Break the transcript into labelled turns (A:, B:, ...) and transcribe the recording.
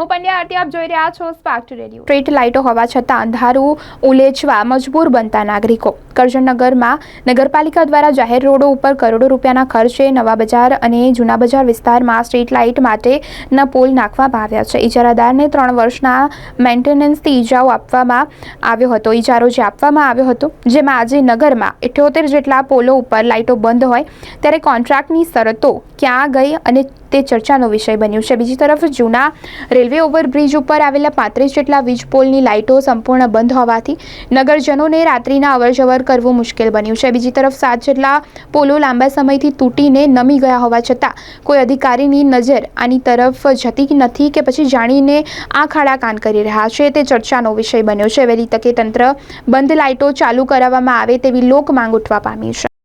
A: હું પંડ્યા આરતી, આપ જોઈ રહ્યા છો સ્પાર્ક રેડિયો સ્ટ્રીટ લાઇટો હોવા છતાં અંધારું ઉલેચવા મજબૂર બનતા નાગરિકો. કરજણનગરમાં નગરપાલિકા દ્વારા જાહેર રોડો ઉપર કરોડો રૂપિયાના ખર્ચે નવા બજાર અને જૂના બજાર વિસ્તારમાં સ્ટ્રીટ લાઇટ માટેના પોલ નાખવામાં આવ્યા છે. ઇજારાદારને ત્રણ વર્ષના મેન્ટેનન્સથી ઇજાઓ આપવામાં આવ્યો હતો. ઇજારો જે આપવામાં આવ્યો હતો, જેમાં આજે નગરમાં ઇઠ્યોતેર જેટલા પોલો ઉપર લાઇટો બંધ હોય, ત્યારે કોન્ટ્રાક્ટની શરતો ક્યાં ગઈ અને તે ચર્ચાનો વિષય બન્યું છે. બીજી તરફ જૂના રેલવે ઓવરબ્રિજ ઉપર આવેલા પાંત્રીસ જેટલા વીજ પોલની લાઇટો સંપૂર્ણ બંધ હોવાથી નગરજનોને રાત્રિના અવરજવર કરવું મુશ્કેલ બન્યું છે. બીજી તરફ સાત જેટલા પોલો લાંબા સમયથી તૂટીને નમી ગયા હોવા છતાં કોઈ અધિકારીની નજર આની તરફ જતી નથી કે પછી જાણીને આંખ આડા કાન કરી રહ્યા છે. તે ચર્ચાનો વિષય બન્યો છે. વહેલી તકે તંત્ર બંધ લાઇટો ચાલુ કરાવવામાં આવે તેવી લોક માંગ ઉઠવા પામી છે.